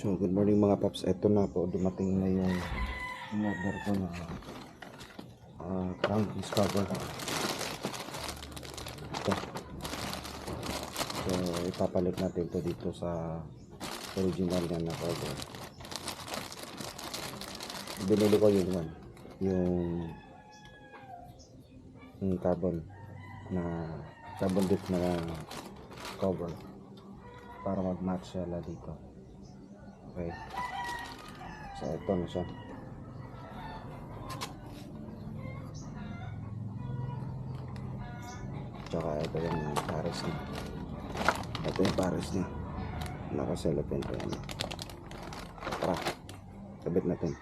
So, good morning mga paps. Ito na po, dumating na yung in-order ko na uh, crankcase cover. Ito. So, ipapalit natin to dito sa original na na cover. Binili ko yun man. Yung yung carbon na carbon dip na cover para mag-match siya dito. Okay. So, ito na siya. Tsaka ito yung pares niya. Ito yung pares niya. Nakaselopin pa yan. Tara. Kabit natin.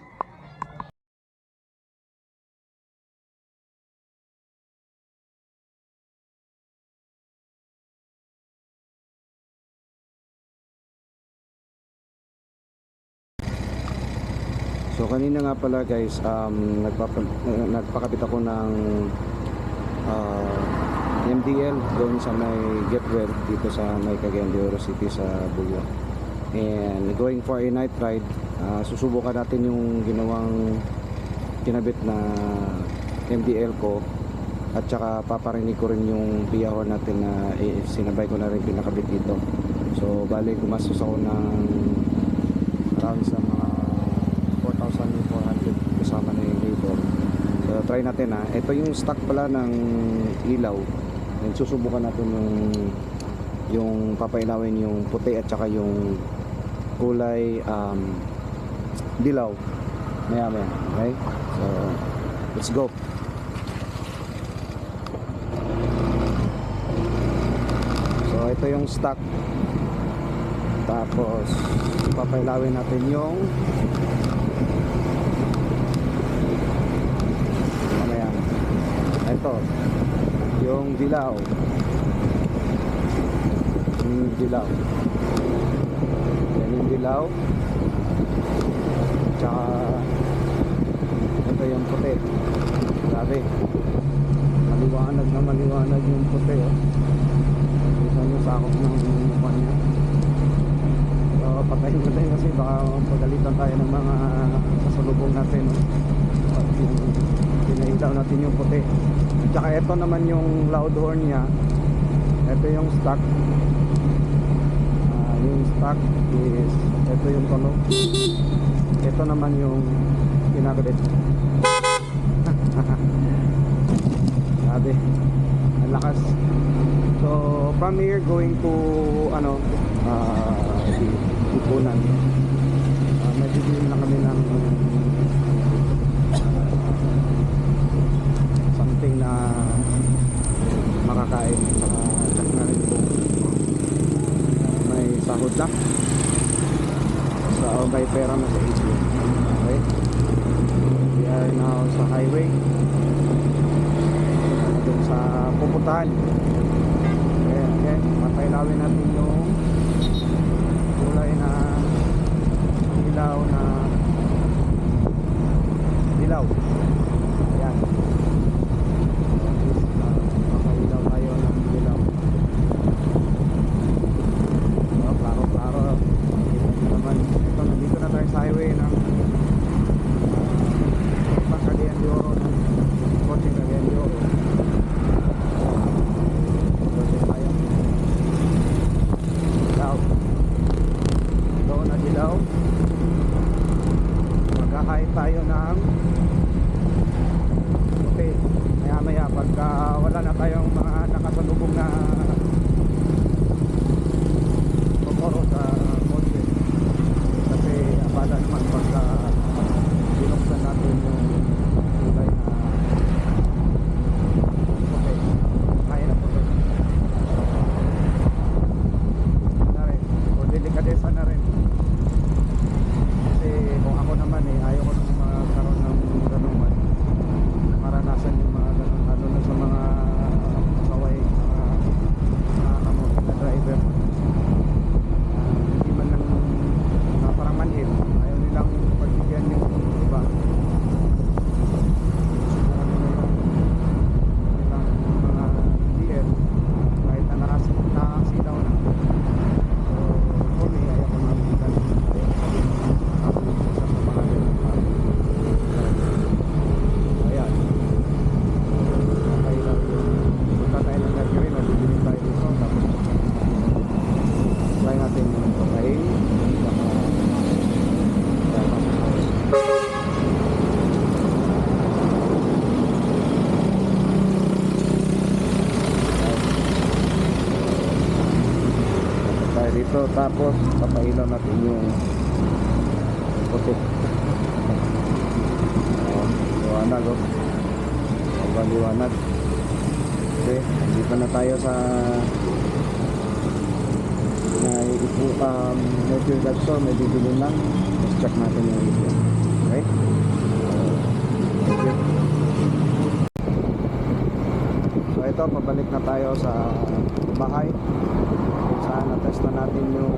So kanina nga pala guys, um, nagpapa, uh, nagpakabit ako ng uh, MDL doon sa may Getwell dito sa may Cagayan de Oro City sa Buyo. And going for a night ride, uh, susubukan natin yung ginawang kinabit na MDL ko at saka paparinig ko rin yung biyahon natin na eh, sinabay ko na rin pinakabit dito. So bali gumastos ako ng around sa mga 4,400 kasama na yung labor. So, try natin ha. Ito yung stock pala ng ilaw. And susubukan natin yung yung papailawin yung puti at saka yung kulay um, dilaw. Maya maya. Okay? So, let's go. So, ito yung stock. Tapos, papailawin natin yung mamaya ito yung dilaw. Yung dilaw. Yan yung dilaw. Tsaka ito yung puti. Grabe. Maliwanag na maliwanag yung puti oh. isa yung sakop ng mukha niya. So patayin natin kasi baka pagalitan tayo ng mga kasalubong natin oh. At yung pinailaw natin yung puti tsaka ito naman yung loud horn niya. Ito yung stock. Ah, yung stock is ito yung tono ito naman yung pinakabit sabi ang lakas. So from here going to ano uh, ipunan. Uh, may bibili lang kami ng something na makakain saka check na rin kung may sahod na sa o may pera na sa ATM okay? We are now sa highway. Doon sa pupuntahan. Okay, okay. mapailawin natin dito tapos papailaw natin yung puti oh, liwanag oh. Sobrang liwanag. Okay dito na tayo sa na ipo um, medyo so may bibili lang. Let's check natin yung ipo okay? Thank you. So ito, pabalik na tayo sa bahay na-test na natin yung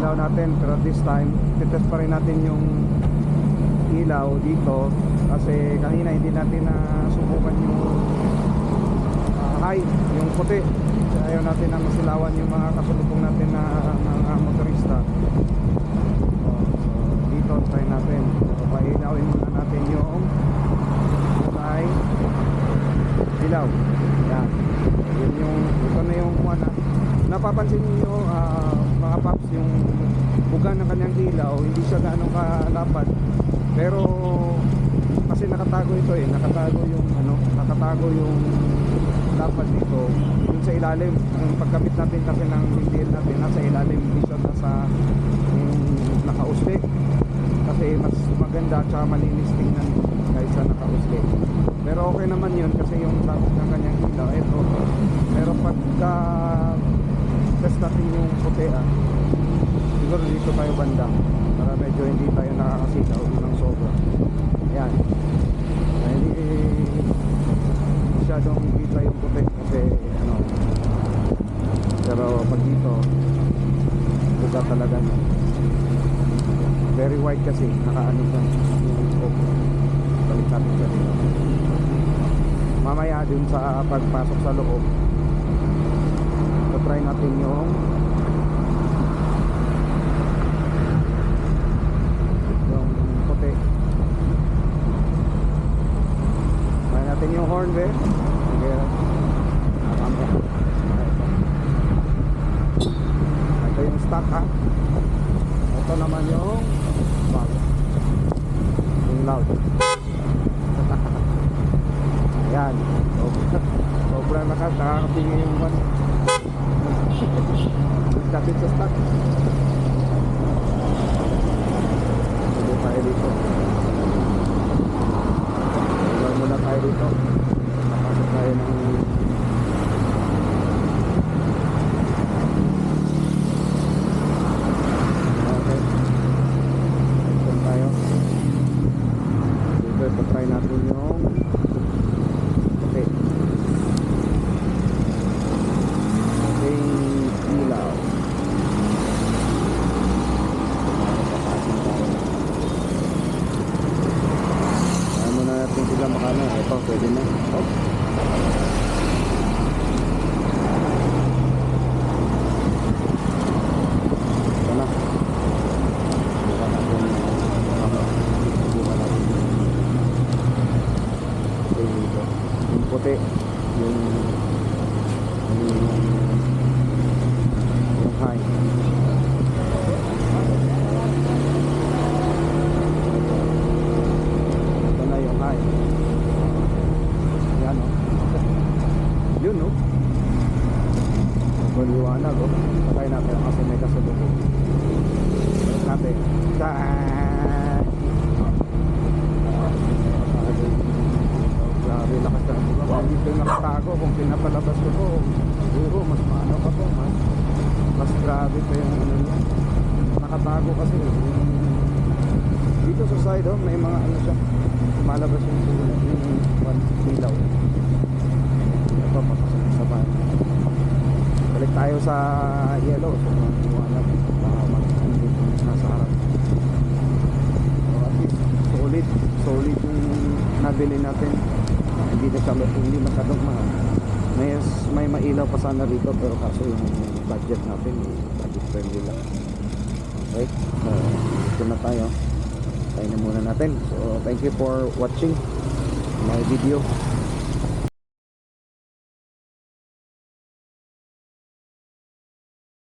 ilaw natin. Pero this time, titest pa rin natin yung ilaw dito. Kasi kanina hindi natin na subukan yung ah, high, yung puti. Kasi ayaw natin na masilawan yung mga kasulubong natin na mga motorista. Oh, so dito try natin. So pailawin muna natin yung high ilaw yan yun yung ito na yung ano napapansin niyo ah, mga paps yung buga ng kanyang ilaw hindi siya gaano kalapad. Pero kasi nakatago ito eh nakatago yung ano nakatago yung lapad dito. Dun sa ilalim ang pagkabit natin kasi ng windmill natin nasa ilalim hindi siya nasa yung nakausli kasi mas maganda at malinis tingnan kaysa nakausli pero okay naman yun kasi yung tapos ng kanyang ilaw ito pero pagka test natin yung puti siguro dito tayo banda para medyo hindi tayo nakakasilaw ng sobra. Yan Ay, hindi masyadong kita yung puti kasi ano. Pero pag dito buga talaga niya. Very wide kasi nakaano siya. Yung scope balik natin siya dito. Mamaya dun sa pagpasok sa loob try natin yung yung puti. Try natin yung horn be. Okay. Nakamaya ito yung stock ha? Ito naman yung bago yung loud. Sobrang sobrang nakat nakakapingin yung one. Kapit sa stock. Hindi tayo dito. Iwan muna tayo dito. Napasok tayo ng Okay. Dito, ito try natin yung 我到北京了。Sobrang liwanag o. Patay natin kasi may kasunod. Natin. Saan? Grabe lakas na. Kung dito nakatago, kung pinapalabas ko to, siguro mas maano pa to, mas, mas grabe pa yung ano niya. Nakatago kasi. Dito sa side, oh, may mga ano siya. Malabas yung one ilaw. Ito, pasasok sa bahay. Balik tayo sa yellow. So, liwanag. Baka mag nasa harap. So, at least, solid. Solid yung nabili natin. Hindi na siya, hindi masyadong mahal. May, may mailaw pa sana rito pero kaso yung budget natin, budget friendly lang. Okay, so dito na tayo. Tayo na muna natin. So thank you for watching my video.